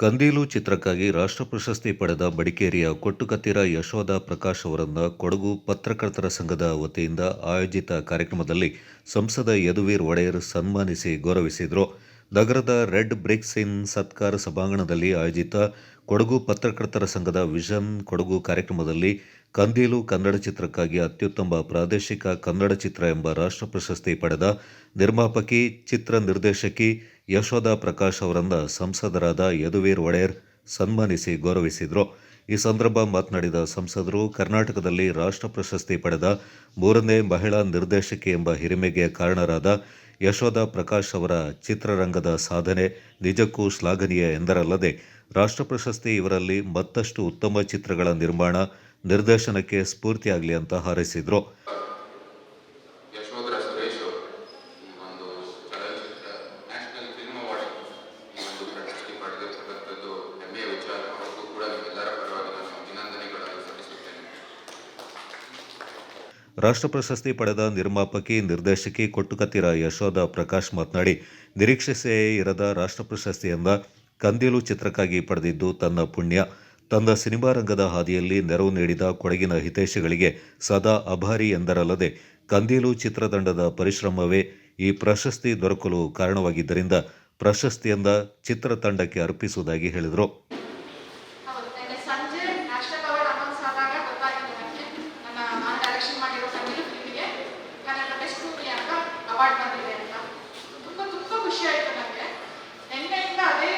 ಕಂದೀಲು ಚಿತ್ರಕ್ಕಾಗಿ ರಾಷ್ಟ್ರ ಪ್ರಶಸ್ತಿ ಪಡೆದ ಮಡಿಕೇರಿಯ ಕೊಟ್ಟುಕತ್ತಿರ ಯಶೋಧ ಪ್ರಕಾಶ್ ಅವರನ್ನ ಕೊಡಗು ಪತ್ರಕರ್ತರ ಸಂಘದ ವತಿಯಿಂದ ಆಯೋಜಿತ ಕಾರ್ಯಕ್ರಮದಲ್ಲಿ ಸಂಸದ ಯದುವೀರ್ ಒಡೆಯರ್ ಸನ್ಮಾನಿಸಿ ಗೌರವಿಸಿದರು. ನಗರದ ರೆಡ್ ಬ್ರಿಕ್ಸ್ ಇನ್ ಸತ್ಕಾರ ಸಭಾಂಗಣದಲ್ಲಿ ಆಯೋಜಿತ ಕೊಡಗು ಪತ್ರಕರ್ತರ ಸಂಘದ ವಿಷನ್ ಕೊಡಗು ಕಾರ್ಯಕ್ರಮದಲ್ಲಿ ಕಂದೀಲು ಕನ್ನಡ ಚಿತ್ರಕ್ಕಾಗಿ ಅತ್ಯುತ್ತಮ ಪ್ರಾದೇಶಿಕ ಕನ್ನಡ ಚಿತ್ರ ಎಂಬ ರಾಷ್ಟ್ರ ಪ್ರಶಸ್ತಿ ಪಡೆದ ನಿರ್ಮಾಪಕಿ, ಚಿತ್ರ ನಿರ್ದೇಶಕಿ ಯಶೋಧ ಪ್ರಕಾಶ್ ಅವರನ್ನ ಸಂಸದರಾದ ಯದುವೀರ್ ಒಡೆಯರ್ ಸನ್ಮಾನಿಸಿ ಗೌರವಿಸಿದರು. ಈ ಸಂದರ್ಭ ಮಾತನಾಡಿದ ಸಂಸದರು, ಕರ್ನಾಟಕದಲ್ಲಿ ರಾಷ್ಟ್ರ ಪ್ರಶಸ್ತಿ ಪಡೆದ ಮೂರನೇ ಮಹಿಳಾ ನಿರ್ದೇಶಕಿ ಎಂಬ ಹಿರಿಮೆಗೆ ಕಾರಣರಾದ ಯಶೋಧ ಪ್ರಕಾಶ್ ಅವರ ಚಿತ್ರರಂಗದ ಸಾಧನೆ ನಿಜಕ್ಕೂ ಶ್ಲಾಘನೀಯ ಎಂದರಲ್ಲದೆ, ರಾಷ್ಟ್ರ ಪ್ರಶಸ್ತಿ ಇವರಲ್ಲಿ ಮತ್ತಷ್ಟು ಉತ್ತಮ ಚಿತ್ರಗಳ ನಿರ್ಮಾಣ ನಿರ್ದೇಶನಕ್ಕೆ ಸ್ಫೂರ್ತಿಯಾಗಲಿ ಅಂತ ಹಾರೈಸಿದರು ಯಶೋಧರ ಸುರೇಶ್ ಅವರು ಈ ಒಂದು ಚಲನಚಿತ್ರ ನ್ಯಾಷನಲ್ ಫಿಲ್ಮ್ ಅವಾರ್ಡ್ ಈ ಒಂದು ಪ್ರಶಸ್ತಿ ಪಡೆದಿರ್ತಕ್ಕಂಥದ್ದು ಹೆಮ್ಮೆಯ ವಿಚಾರ ಅವರಿಗೂ ಕೂಡ ನಿಮ್ಮೆಲ್ಲರ ಪರವಾಗಿ ನಾನು ಅಭಿನಂದನೆಗಳನ್ನು ಸಲ್ಲಿಸುತ್ತೇನೆ ರಾಷ್ಟ್ರ ಪ್ರಶಸ್ತಿ ಪಡೆದ ನಿರ್ಮಾಪಕಿ, ನಿರ್ದೇಶಕಿ ಕೊಟ್ಟುಕತ್ತಿರ ಯಶೋಧ ಪ್ರಕಾಶ್ ಮಾತನಾಡಿ, ನಿರೀಕ್ಷಿಸೇ ಇರದ ರಾಷ್ಟ್ರ ಪ್ರಶಸ್ತಿಯಿಂದ ಕಂದೀಲು ಚಿತ್ರಕ್ಕಾಗಿ ಪಡೆದಿದ್ದು ತನ್ನ ಪುಣ್ಯ. ತನ್ನ ಸಿನಿಮಾ ರಂಗದ ಹಾದಿಯಲ್ಲಿ ನೆರವು ನೀಡಿದ ಕೊಡಗಿನ ಹಿತೈಷಿಗಳಿಗೆ ಸದಾ ಅಭಾರಿ ಎಂದರಲ್ಲದೆ, ಕಂದೀಲು ಚಿತ್ರತಂಡದ ಪರಿಶ್ರಮವೇ ಈ ಪ್ರಶಸ್ತಿ ದೊರಕಲು ಕಾರಣವಾಗಿದ್ದರಿಂದ ಪ್ರಶಸ್ತಿಯಿಂದ ಚಿತ್ರತಂಡಕ್ಕೆ ಅರ್ಪಿಸುವುದಾಗಿ ಹೇಳಿದರು. ಬೆಸ್ಟ್ ಮೂವಿ ಅಂತ ಅವಾರ್ಡ್ ಬಂದಿದೆ ಅಂತ. ತುಂಬ ತುಂಬ ಖುಷಿ ಆಯ್ತು ನನಗೆ ನಿನ್ನೆಯಿಂದ ಅದೇ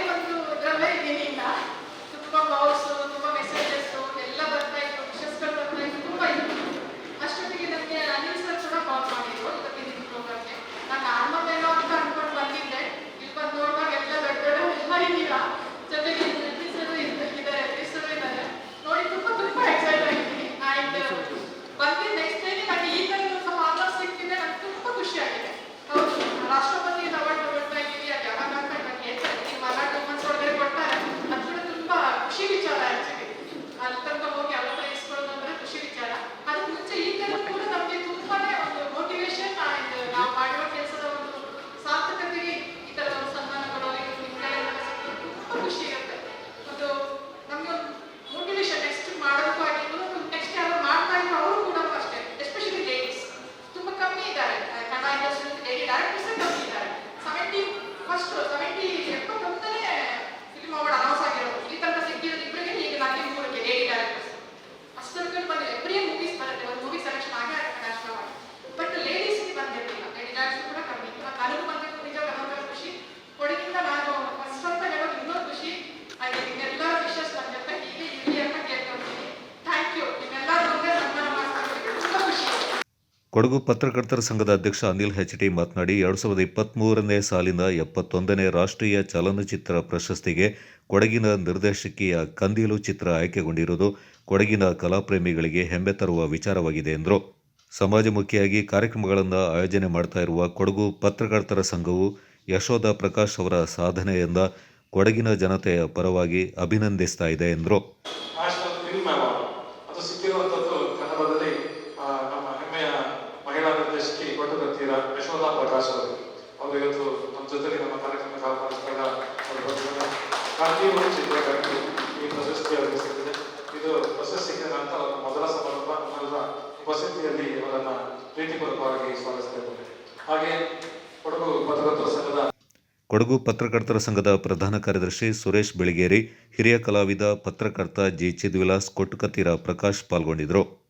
ಕೊಡಗು ಪತ್ರಕರ್ತರ ಸಂಘದ ಅಧ್ಯಕ್ಷ ಅನಿಲ್ ಹೆಚ್ ಟಿ ಮಾತನಾಡಿ, ಎರಡು ಸಾವಿರದ ಇಪ್ಪತ್ತ್ಮೂರನೇ ಸಾಲಿನ ಎಪ್ಪತ್ತೊಂದನೇ ರಾಷ್ಟ್ರೀಯ ಚಲನಚಿತ್ರ ಪ್ರಶಸ್ತಿಗೆ ಕೊಡಗಿನ ನಿರ್ದೇಶಕಿಯ ಕಂದೀಲು ಚಿತ್ರ ಆಯ್ಕೆಗೊಂಡಿರುವುದು ಕೊಡಗಿನ ಕಲಾಪ್ರೇಮಿಗಳಿಗೆ ಹೆಮ್ಮೆ ತರುವ ವಿಚಾರವಾಗಿದೆ ಎಂದರು. ಸಮಾಜಮುಖಿಯಾಗಿ ಕಾರ್ಯಕ್ರಮಗಳನ್ನು ಆಯೋಜನೆ ಮಾಡ್ತಾ ಇರುವ ಕೊಡಗು ಪತ್ರಕರ್ತರ ಸಂಘವು ಯಶೋಧ ಪ್ರಕಾಶ್ ಅವರ ಸಾಧನೆಯಿಂದ ಕೊಡಗಿನ ಜನತೆಯ ಪರವಾಗಿ ಅಭಿನಂದಿಸ್ತಾ ಇದೆ ಎಂದರು ನ್ಯಾಷನಲ್ ಫಿಲ್ಮ್ ಅವಾರ್ಡ್ ಅದು ಸಿಕ್ಕಿರುವಂಥದ್ದು ಕನ್ನಡದಲ್ಲಿ ಆ, ನಮ್ಮ ಹೆಮ್ಮೆಯ ಮಹಿಳಾ ನಿರ್ದೇಶಕಿ ಕೊಟ್ಟುಗತ್ತೀರ ಯಶೋಧಾ ಪ್ರಕಾಶ್ ಅವರು ಅವರು ಇವತ್ತು ನಮ್ಮ ಜೊತೆಗೆ ನಮ್ಮ ಕಾರ್ಯಕ್ರಮ ಆಹ್ವಾನಿಸಿದಾಗ ಅವರು ಬಂದಿದ್ದಾರೆ. ಈ ಪ್ರಶಸ್ತಿ ಅವರಿಗೆ ಸಿಕ್ಕಿದೆ. ಇದು ಪ್ರಶಸ್ತಿ ಸಿಕ್ಕಿದ ನಂತರ ಅವರ ಮೊದಲ ಸಮಾರಂಭ ನಮ್ಮೆಲ್ಲರ ವಸತಿಯಲ್ಲಿ ಅವರನ್ನ ಪ್ರೀತಿಪೂರ್ವಕವಾಗಿ ಸ್ವಾಗತಿಸ್ತಾ ಇದ್ದೇವೆ ಹಾಗೆ ಕೊಡಗು ಪತ್ರಕರ್ತರ ಸಂಘದ ಕೊಡಗು ಪತ್ರಕರ್ತರ ಸಂಘದ ಪ್ರಧಾನ ಕಾರ್ಯದರ್ಶಿ ಸುರೇಶ್ ಬೆಳಗೇರಿ, ಹಿರಿಯ ಕಲಾವಿದ ಪತ್ರಕರ್ತ ಜಿ ಚಿದ್ವಿಲಾಸ್ ಕೊಟ್ಟುಕತ್ತಿರ ಪ್ರಕಾಶ್ ಪಾಲ್ಗೊಂಡಿದ್ದರು.